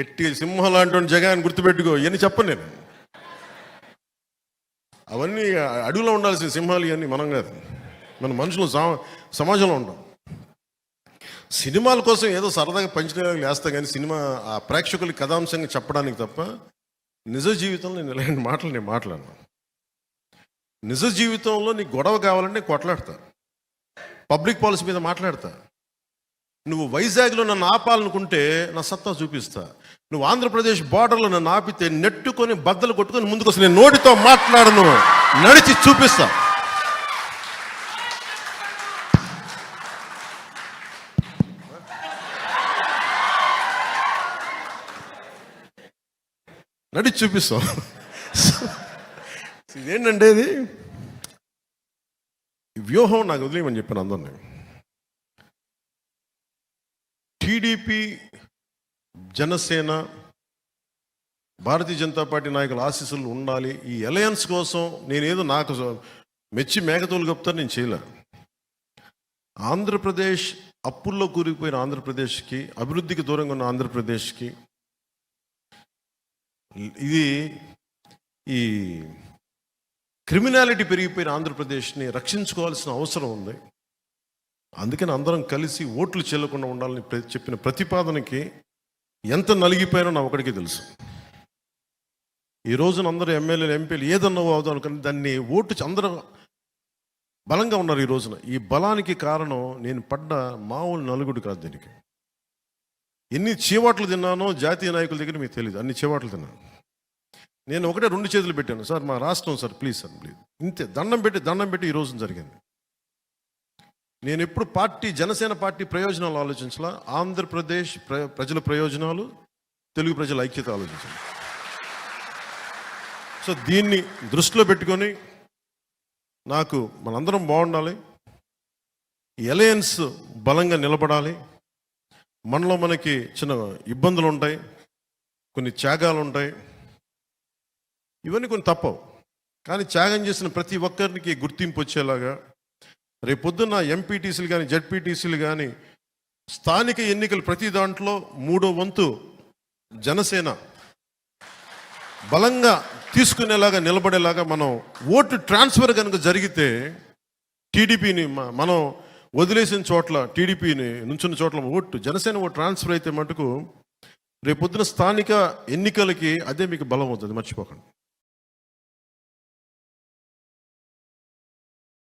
గట్టి సింహం లాంటి జగాన్ని గుర్తుపెట్టుకో ఇవన్నీ చెప్పను నేను. అవన్నీ అడవిలో ఉండాల్సిన సింహాలు ఇవన్నీ మనం కాదు. మన మనుషులు సమాజంలో ఉంటాం. సినిమాల కోసం ఏదో సరదాగా పంచడానికి వేస్తా కానీ సినిమా ఆ ప్రేక్షకులకి కథాంశంగా చెప్పడానికి తప్ప నిజ జీవితంలో నేను ఇలాంటి మాటలు నేను మాట్లాడను. నిజ జీవితంలో నీకు గొడవ కావాలంటే కొట్లాడతా. పబ్లిక్ పాలసీ మీద మాట్లాడతా. నువ్వు వైజాగ్లో నన్ను ఆపాలనుకుంటే నా సత్తా చూపిస్తా. నువ్వు ఆంధ్రప్రదేశ్ బార్డర్లో నన్ను ఆపితే నెట్టుకొని బద్దలు కొట్టుకొని ముందుకు నేను నోటితో మాట్లాడను. నడిచి చూపిస్తా. నడిచి చూపిస్తాం. ఇదేంటంటే ఇది? వ్యూహం నాకు వదిలేయమని చెప్పాను అందరినీ. టీడీపీ జనసేన భారతీయ జనతా పార్టీ నాయకుల ఆశీస్సులు ఉండాలి. ఈ అలయన్స్ కోసం నేనేదో నాకు మెచ్చి మేకతోలు కప్తాను నేను చేయలే. ఆంధ్రప్రదేశ్ అప్పుల్లో కూరుకుపోయిన ఆంధ్రప్రదేశ్కి అభివృద్ధికి దూరంగా ఉన్న ఆంధ్రప్రదేశ్కి ఇది ఈ క్రిమినాలిటీ పెరిగిపోయిన ఆంధ్రప్రదేశ్ని రక్షించుకోవాల్సిన అవసరం ఉంది. అందుకని అందరం కలిసి ఓట్లు చెల్లకుండా ఉండాలని చెప్పిన ప్రతిపాదనకి ఎంత నలిగిపోయానో నా ఒకడికి తెలుసు. ఈ రోజున అందరూ ఎమ్మెల్యేలు ఎంపీలు ఏదన్నా అవుదాం అనుకుని దాన్ని ఓటు అందరూ బలంగా ఉన్నారు ఈ రోజున. ఈ బలానికి కారణం నేను పడ్డ మామూలు నలుగుడు కాదు దీనికి. ఎన్ని చీవాట్లు తిన్నానో జాతీయ నాయకుల దగ్గర మీకు తెలియదు అన్ని చీవాట్లు తిన్నాను. నేను ఒకటే రెండు చేతులు పెట్టాను. సార్ మా రాష్ట్రం సార్ ప్లీజ్ సార్ ప్లీజ్. ఇంతే దండం పెట్టి దండం పెట్టి ఈ రోజున జరిగింది. నేను ఎప్పుడు పార్టీ జనసేన పార్టీ ప్రయోజనాలు ఆలోచించాల. ఆంధ్రప్రదేశ్ ప్ర ప్రజల ప్రయోజనాలు తెలుగు ప్రజల ఐక్యత ఆలోచించాలి సో దీన్ని దృష్టిలో పెట్టుకొని నాకు మనందరం బాగుండాలి. ఎలయన్స్ బలంగా నిలబడాలి. మనలో మనకి చిన్న ఇబ్బందులు ఉంటాయి కొన్ని త్యాగాలు ఉంటాయి ఇవన్నీ కొన్ని తప్పవు. కానీ త్యాగం చేసిన ప్రతి ఒక్కరికి గుర్తింపు వచ్చేలాగా రేపొద్దున ఎంపీటీసీలు కానీ జడ్పీటీసీలు కానీ స్థానిక ఎన్నికలు ప్రతి దాంట్లో మూడో వంతు జనసేన బలంగా తీసుకునేలాగా నిలబడేలాగా మనం ఓటు ట్రాన్స్ఫర్ కనుక జరిగితే టీడీపీని మనం వదిలేసిన చోట్ల టీడీపీని నుంచున్న చోట్ల ఓటు జనసేన ఓటు ట్రాన్స్ఫర్ అయితే మటుకు రేపొద్దున స్థానిక ఎన్నికలకి అదే మీకు బలం అవుతుంది. మర్చిపోకండి.